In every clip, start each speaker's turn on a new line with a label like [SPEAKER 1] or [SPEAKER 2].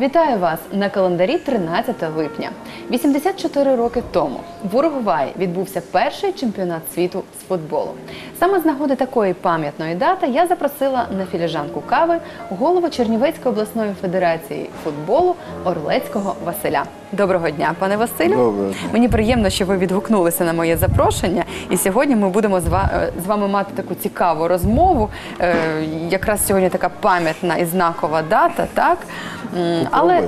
[SPEAKER 1] Вітаю вас на календарі 13 липня. 84 роки тому в Уругваї відбувся перший чемпіонат світу з футболу. Саме з нагоди такої пам'ятної дати я запросила на філіжанку кави голову Чернівецької обласної федерації футболу Орлецького Василя. Доброго дня, пане Василю.
[SPEAKER 2] Доброго дня.
[SPEAKER 1] Мені приємно, що ви відгукнулися на моє запрошення. І сьогодні ми будемо з е, вами мати таку цікаву розмову. Е, Якраз сьогодні така пам'ятна і знакова дата, так? Але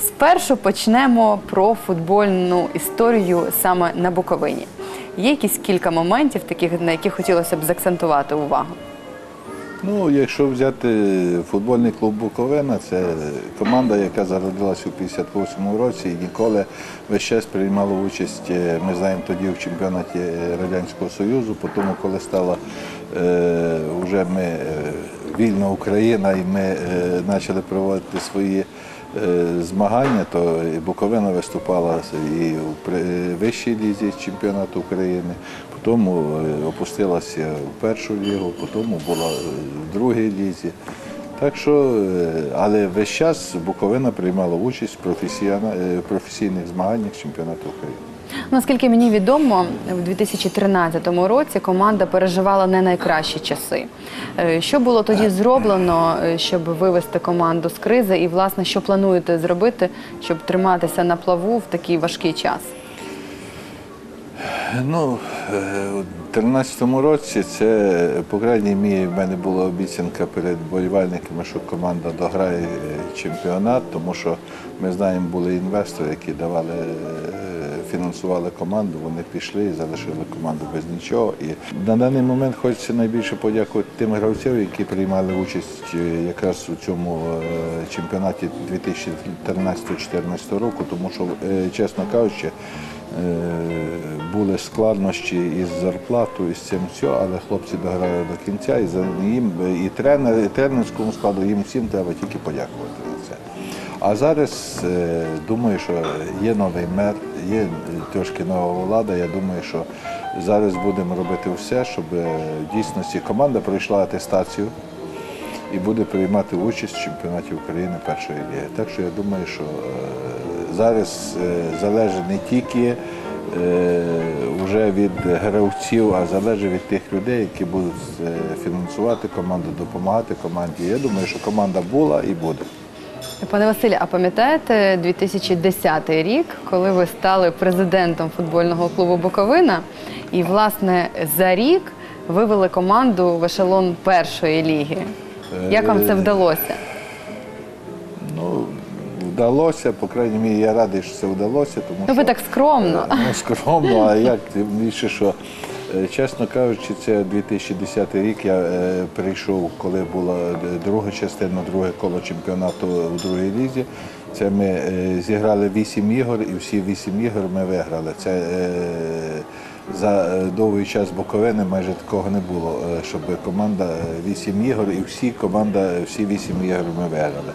[SPEAKER 1] спершу почнемо про футбольну історію саме на Буковині. Є якісь кілька моментів, таких на які хотілося б заакцентувати увагу.
[SPEAKER 2] Ну, якщо взяти футбольний клуб Буковина, це команда, яка зародилася у 58-му році і ніколи весь час приймала участь, е, ми знаємо тоді в чемпіонаті е, Радянського Союзу, по тому, коли стала вже ми е, вільна Україна і ми почали проводити свої змагання, то Буковина виступала і при- вищій лізі чемпіонату України, потім е, опустилася в першу лігу, потім була е, в другій лізі. Так що, е, але весь час Буковина приймала участь в професійних змаганнях чемпіонату України.
[SPEAKER 1] Наскільки мені відомо, в 2013 році команда переживала не найкращі часи. Що було тоді зроблено, щоб вивести команду з кризи, і власне що плануєте зробити, щоб триматися на плаву в такий важкий час?
[SPEAKER 2] Ну, е, у 2013 році це, по крайній мірі, в мене була обіцянка перед болівальниками, що команда дограє е, чемпіонат, тому що ми знаємо, були інвестори, які давали, е, фінансували команду, вони пішли і залишили команду без нічого. І на даний момент хочеться найбільше подякувати тим гравцям, які приймали участь якраз у цьому чемпіонаті 2013-2014 року, тому що, чесно кажучи, були складнощі із зарплатою, із цим все, але хлопці дограли до кінця, і за їм і тренер, і тренерському складу їм всім треба тільки подякувати за це. А зараз е, думаю, що є новий мер, є трошки нова влада. Я думаю, що зараз будемо робити все, щоб е, в дійсності команда пройшла атестацію і буде приймати участь в чемпіонаті України першої ліги. Так що я думаю, що е, зараз е, залежить не тільки е, вже від гравців, а залежить від тих людей, які будуть фінансувати команду, допомагати команді. Я думаю, що команда була і буде.
[SPEAKER 1] Пане Василі, а пам'ятаєте 2010 рік, коли ви стали президентом футбольного клубу Буковина, і власне за рік вивели команду в ешелон першої ліги? Як вам це вдалося?
[SPEAKER 2] Ну, вдалося, по крайній мірі, я радий, що це вдалося, тому
[SPEAKER 1] Ну, ви
[SPEAKER 2] що
[SPEAKER 1] так скромно.
[SPEAKER 2] Е, Ну, скромно, а як тим більше, що е, чесно кажучи, це 2010 рік. Я е, прийшов, коли була е, друга частина, друге коло чемпіонату у другій лізі. Це ми е, зіграли вісім ігор, і всі вісім ігор ми виграли. Це е, за е, довгий час Буковини майже такого не було, е, щоб команда е, вісім ігор, і всі команда, всі вісім ігор ми виграли.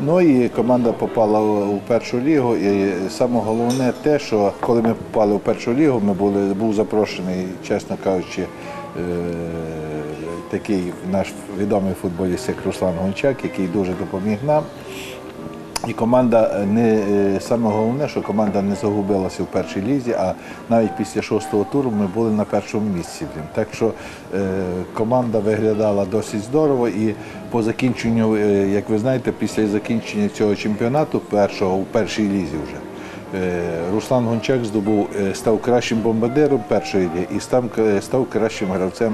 [SPEAKER 2] Ну і команда попала у першу лігу. І саме головне те, що коли ми попали у першу лігу, ми були був запрошений, чесно кажучи, такий наш відомий футболіст, як Руслан Гончак, який дуже допоміг нам. І команда не е, саме головне, що команда не загубилася в першій лізі, а навіть після шостого туру ми були на першому місці. Так що е, команда виглядала досить здорово. І по закінченню, е, як ви знаєте, після закінчення цього чемпіонату, першого у першій лізі вже. Е, Руслан Гончак здобув, е, став кращим бомбардиром першої ліги і став, е, став кращим гравцем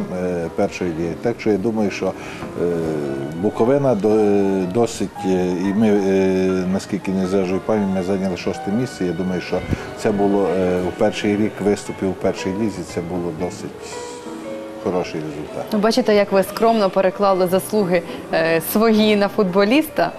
[SPEAKER 2] першої ліги. Так що я думаю, що Буковина до- досить, і ми, наскільки не зражую пам'ять, ми зайняли шосте місце. Я думаю, що це було у перший рік виступів у першій лізі, це було досить хороший результат.
[SPEAKER 1] Ну, бачите, як ви скромно переклали заслуги свої на футболіста.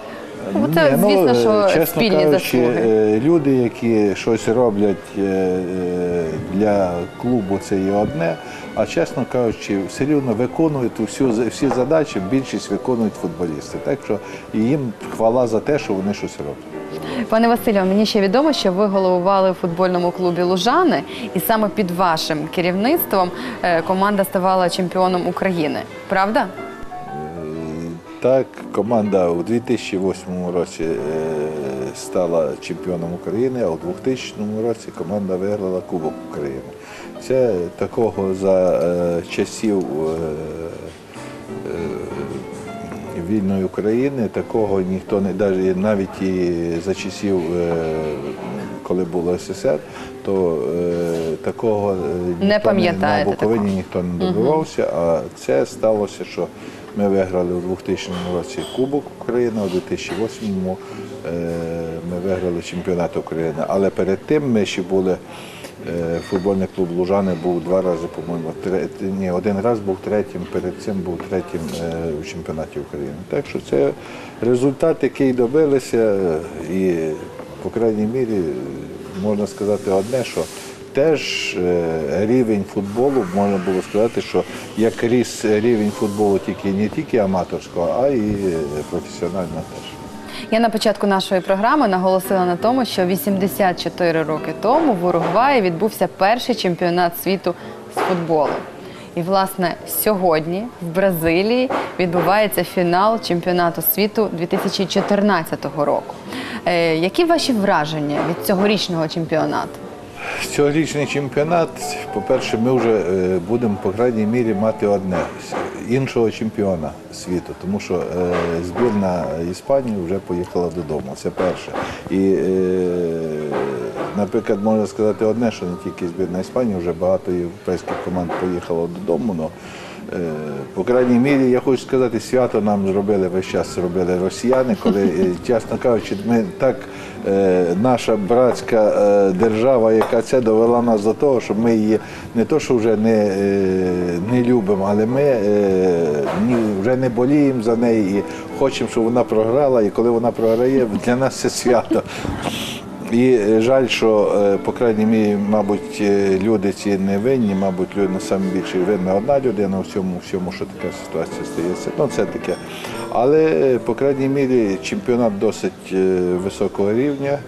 [SPEAKER 1] Ну, це,
[SPEAKER 2] Ні, ну,
[SPEAKER 1] звісно,
[SPEAKER 2] е,
[SPEAKER 1] що
[SPEAKER 2] чесно
[SPEAKER 1] спільні
[SPEAKER 2] кажучи,
[SPEAKER 1] заслуги.
[SPEAKER 2] е, Люди, які щось роблять е, е, для клубу, це є одне. А чесно кажучи, все рівно виконують всю, всі задачі, більшість виконують футболісти. Так що їм хвала за те, що вони щось роблять.
[SPEAKER 1] Пане Василю, мені ще відомо, що ви головували у футбольному клубі Лужани, і саме під вашим керівництвом е, команда ставала чемпіоном України. Правда?
[SPEAKER 2] Так, команда у 2008 році е, стала чемпіоном України, а у 2000 році команда виграла Кубок України. Це такого за е, часів е, вільної України такого ніхто не навіть навіть і за часів, коли було СССР, то такого е, ніхто не на Буковині ніхто не добивався. А це сталося, що ми виграли у 2000 році Кубок України, у 2008 е, ми виграли чемпіонат України. Але перед тим ми ще були. е, Футбольний клуб Лужани був два рази, по-моєму, ні, один раз був третім, перед цим був третім е, у чемпіонаті України. Так що це результат, який добилися, і по крайній мірі можна сказати одне, що теж е, рівень футболу можна було сказати, що як ріс рівень футболу тільки не тільки аматорського, а й е, професіонального теж.
[SPEAKER 1] Я на початку нашої програми наголосила на тому, що 84 роки тому в Уругваї відбувся перший чемпіонат світу з футболу. І, власне, сьогодні в Бразилії відбувається фінал чемпіонату світу 2014 року. Е, які ваші враження від цьогорічного чемпіонату?
[SPEAKER 2] Цьогорічний чемпіонат, по-перше, ми вже е, будемо, по крайній мірі, мати одне іншого чемпіона світу, тому що е, збірна Іспанії вже поїхала додому. Це перше. І, е, наприклад, можна сказати одне, що не тільки збірна Іспанії, вже багато європейських команд поїхало додому. Но, по крайній мірі, я хочу сказати, свято нам зробили весь час зробили росіяни, коли, е, чесно кажучи, ми так е, наша братська е, держава, яка це довела нас до того, що ми її не то, що вже не, е, не любимо, але ми е, вже не боліємо за неї і хочемо, щоб вона програла. І коли вона програє, для нас це свято. І е, жаль, що, е, по крайній мірі, мабуть, е, люди ці не винні, мабуть, люди саме більше винна одна людина в цьому всьому, що така ситуація стається. Ну, це таке. Але, по крайній мірі, чемпіонат досить високого рівня.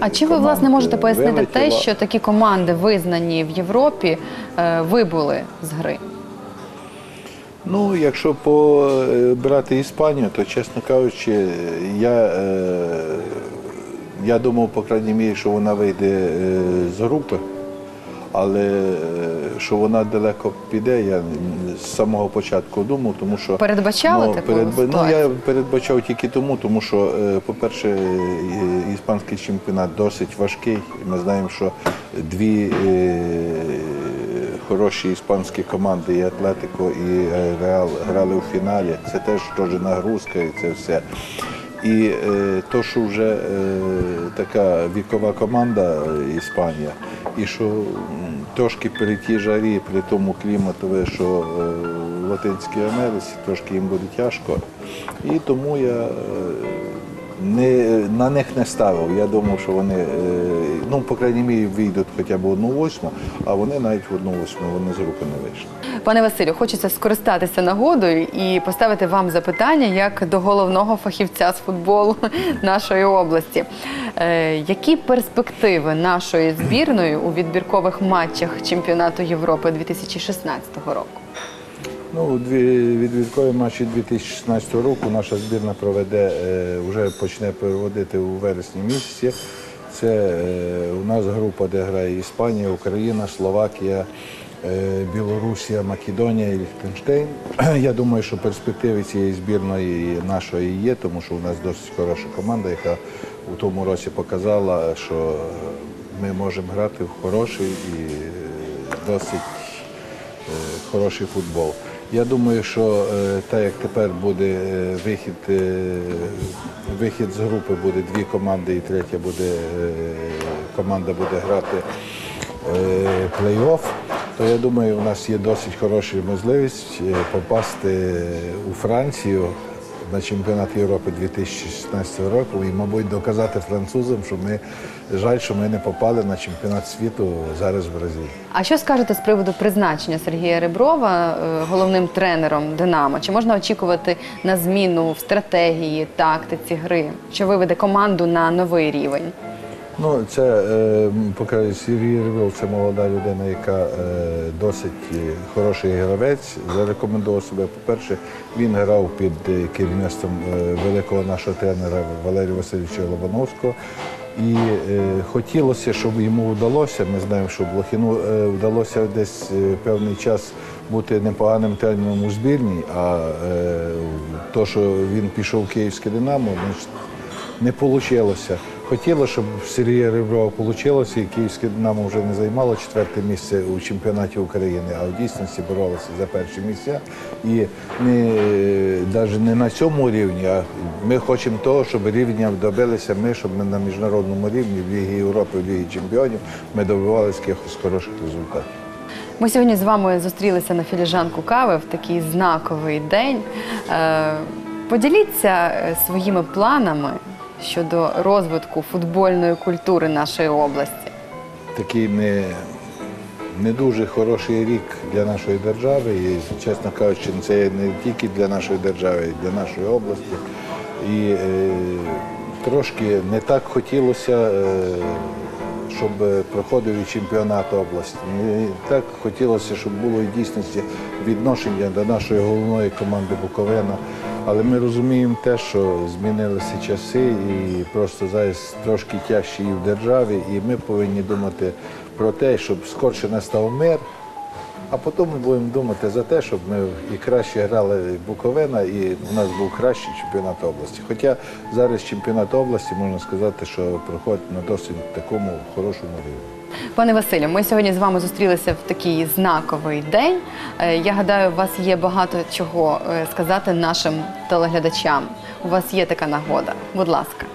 [SPEAKER 1] А чи ви власне можете пояснити те, що такі команди, визнані в Європі, вибули з гри?
[SPEAKER 2] Ну, якщо брати Іспанію, то, чесно кажучи, я, е, я думав, по крайній мірі, що вона вийде е, з групи, але е, що вона далеко піде, я з самого початку думав, тому що
[SPEAKER 1] Передбачали таку
[SPEAKER 2] передба- Ну, я передбачав тільки тому, тому що, е, по-перше, іспанський чемпіонат досить важкий. Ми знаємо, що дві хороші іспанські команди, і Атлетико, і Реал грали у фіналі. Це теж теж нагрузка і це все. І е, то, що вже е, така вікова команда е, Іспанія, і що трошки при тій жарі, при тому клімату, що в Латинській Америці трошки їм буде тяжко. І тому я не, на них не ставив. Я думав, що вони, е, ну, по крайній мірі, вийдуть хоча б одну восьму, а вони навіть в одну восьму вони з руки не вийшли.
[SPEAKER 1] Пане Василю, хочеться скористатися нагодою і поставити вам запитання як до головного фахівця з футболу нашої області. Е, які перспективи нашої збірної у відбіркових матчах чемпіонату Європи 2016 року?
[SPEAKER 2] Ну, дві відвідкові матчі 2016 року наша збірна проведе, е, вже почне проводити у вересні місяці. Це е, у нас група, де грає Іспанія, Україна, Словакія, е, Білорусія, Македонія і Ліхтенштейн. Я думаю, що перспективи цієї збірної нашої є, тому що у нас досить хороша команда, яка у тому році показала, що ми можемо грати в хороший і досить хороший футбол. Я думаю, що е, так як тепер буде е, вихід, е, вихід з групи, буде дві команди, і третя буде команда буде грати плей-офф, то я думаю, у нас є досить хороша можливість попасти у Францію на чемпіонат Європи 2016 року і, мабуть, доказати французам, що ми жаль, що ми не попали на чемпіонат світу зараз в Бразилії.
[SPEAKER 1] А що скажете з приводу призначення Сергія Реброва е, головним тренером Динамо? Чи можна очікувати на зміну в стратегії, тактиці гри, що виведе команду на новий рівень?
[SPEAKER 2] Ну, це е, покажу, Сергій Ревел, це молода людина, яка е, досить хороший гравець. Зарекомендував себе. По-перше, він грав під е, керівництвом великого нашого тренера Валерія Васильовича Лобановського. І е, хотілося, щоб йому вдалося. Ми знаємо, що Блохіну е, вдалося десь е, певний час бути непоганим тренером у збірній, а е, то, що він пішов в Київське Динамо, не вийшло. Хотіло, щоб Сергія Реброва вийшло, і Київське Динамо вже не займало четверте місце у чемпіонаті України, а в дійсності боролося за перші місця. І навіть не на цьому рівні, а ми хочемо того, щоб рівня добилися ми, щоб ми на міжнародному рівні в Лігі Європи, в Лігі Чемпіонів ми добивалися якихось хороших результатів.
[SPEAKER 1] Ми сьогодні з вами зустрілися на філіжанку кави в такий знаковий день. Е, Поділіться е, своїми планами щодо розвитку футбольної культури нашої області.
[SPEAKER 2] такий не, не дуже хороший рік для нашої держави. І, чесно кажучи, це не тільки для нашої держави, і для нашої області. І е, трошки не так хотілося, е, щоб проходив і чемпіонат області. Не так хотілося, щоб було і дійсності відношення до нашої головної команди Буковина. Але ми розуміємо те, що змінилися часи і просто зараз трошки тяжче і в державі, і ми повинні думати про те, щоб скорше настав мир, а потім ми будемо думати за те, щоб ми і краще грали Буковина, і у нас був кращий чемпіонат області. Хоча зараз чемпіонат області можна сказати, що проходить на досить такому хорошому рівні.
[SPEAKER 1] Пане Василю, ми сьогодні з вами зустрілися в такий знаковий день. Е, Я гадаю, у вас є багато чого е, сказати нашим телеглядачам. У вас є така нагода. Будь ласка.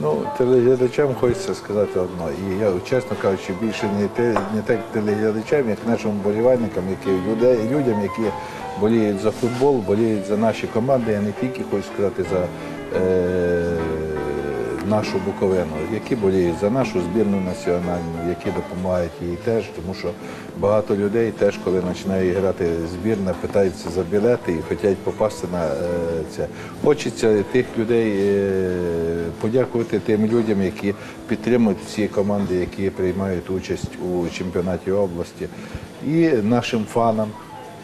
[SPEAKER 2] Ну, телеглядачам хочеться сказати одно. І я, чесно кажучи, більше не, те, не так телеглядачам, як нашим вболівальникам, які людей, людям, які боліють за футбол, боліють за наші команди. Я не тільки хочу сказати за е, нашу Буковину, які боліють за нашу збірну національну, які допомагають їй теж, тому що багато людей теж, коли починає грати збірна, питаються за білети і хочуть попасти на е, це. Хочеться тих людей е, подякувати тим людям, які підтримують всі команди, які приймають участь у чемпіонаті області, і нашим фанам,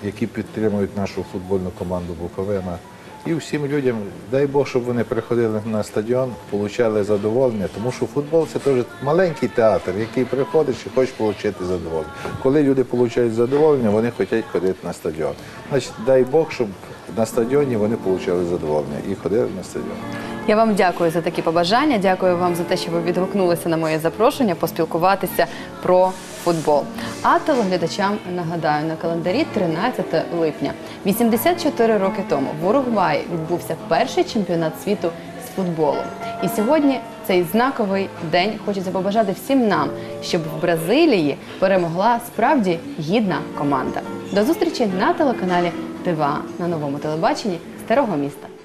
[SPEAKER 2] які підтримують нашу футбольну команду Буковина. І всім людям, дай Бог, щоб вони приходили на стадіон, отримали задоволення, тому що футбол це теж маленький театр, який приходиш і хочеш отримати задоволення. Коли люди отримують задоволення, вони хочуть ходити на стадіон. Значить, дай Бог, щоб на стадіоні вони отримали задоволення і ходили на стадіон.
[SPEAKER 1] Я вам дякую за такі побажання. Дякую вам за те, що ви відгукнулися на моє запрошення поспілкуватися про футбол. А телеглядачам нагадаю на календарі 13 липня. 84 роки тому в Уругваї відбувся перший чемпіонат світу з футболу. І сьогодні цей знаковий день хочеться побажати всім нам, щоб в Бразилії перемогла справді гідна команда. До зустрічі на телеканалі ТВА на новому телебаченні Старого міста.